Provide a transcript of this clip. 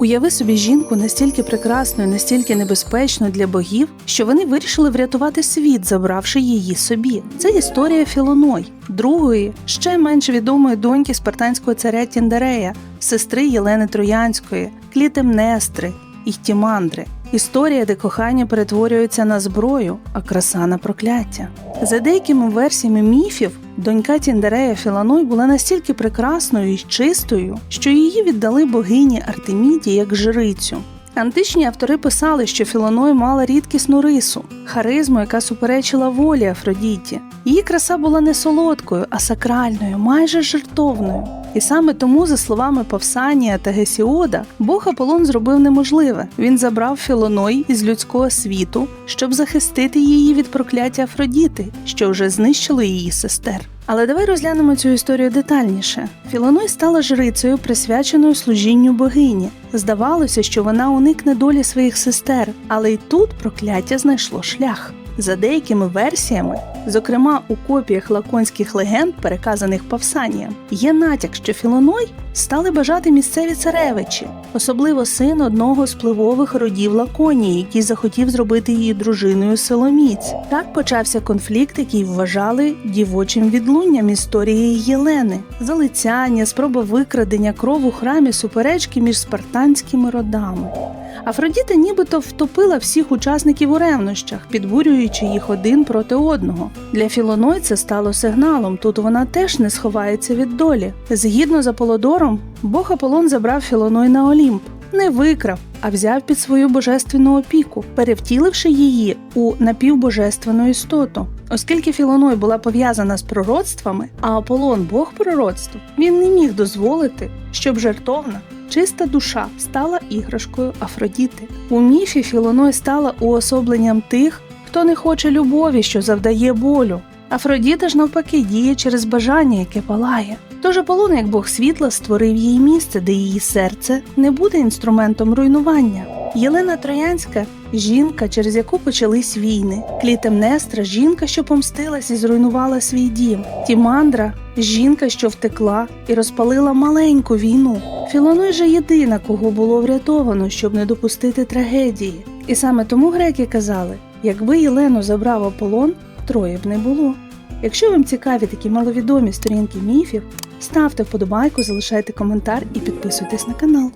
Уяви собі жінку настільки прекрасною, настільки небезпечною для богів, що вони вирішили врятувати світ, забравши її собі. Це історія Філоной, другої, ще менш відомої доньки спартанського царя Тіндарея, сестри Єлени Троянської, Клітемнестри і Тімандри. Історія, де кохання перетворюється на зброю, а краса на прокляття. За деякими версіями міфів, донька Тіндерея Філаной була настільки прекрасною і чистою, що її віддали богині Артеміді як жрицю. Античні автори писали, що Філаной мала рідкісну рису, харизму, яка суперечила волі Афродіті. Її краса була не солодкою, а сакральною, майже жертовною. І саме тому, за словами Павсанія та Гесіода, Бог Аполлон зробив неможливе. Він забрав Філоной із людського світу, щоб захистити її від прокляття Афродіти, що вже знищило її сестер. Але давай розглянемо цю історію детальніше. Філоной стала жрицею, присвяченою служінню богині. Здавалося, що вона уникне долі своїх сестер, але й тут прокляття знайшло шлях. За деякими версіями, зокрема у копіях лаконських легенд, переказаних Павсанієм, є натяк, що Філоной стали бажати місцеві царевичі, особливо син одного з впливових родів Лаконії, який захотів зробити її дружиною Соломіць. Так почався конфлікт, який вважали дівочим відлунням історії Єлени, залицяння, спроба викрадення кров у храмі суперечки між спартанськими родами. Афродіта нібито втопила всіх учасників у ревнощах, підбурюючи їх один проти одного. Для Філоной це стало сигналом. Тут вона теж не сховається від долі. Згідно з Аполлодором, Бог Аполлон забрав Філоной на Олімп. Не викрав, а взяв під свою божественну опіку, перевтіливши її у напівбожественну істоту. Оскільки Філоной була пов'язана з пророцтвами, а Аполлон Бог пророцтв, він не міг дозволити, щоб жертовна чиста душа стала іграшкою Афродіти. У міфі Філоной стала уособленням тих, хто не хоче любові, що завдає болю. Афродіта ж навпаки діє через бажання, яке палає. Тож Аполлон, як Бог світла, створив їй місце, де її серце не буде інструментом руйнування. Єлена Троянська жінка, через яку почались війни. Клітемнестра жінка, що помстилась і зруйнувала свій дім. Тімандра жінка, що втекла і розпалила маленьку війну. Філоной же єдина, кого було врятовано, щоб не допустити трагедії. І саме тому греки казали: якби Єлену забрав Аполлон, троє б не було. Якщо вам цікаві такі маловідомі сторінки міфів, ставте вподобайку, залишайте коментар і підписуйтесь на канал.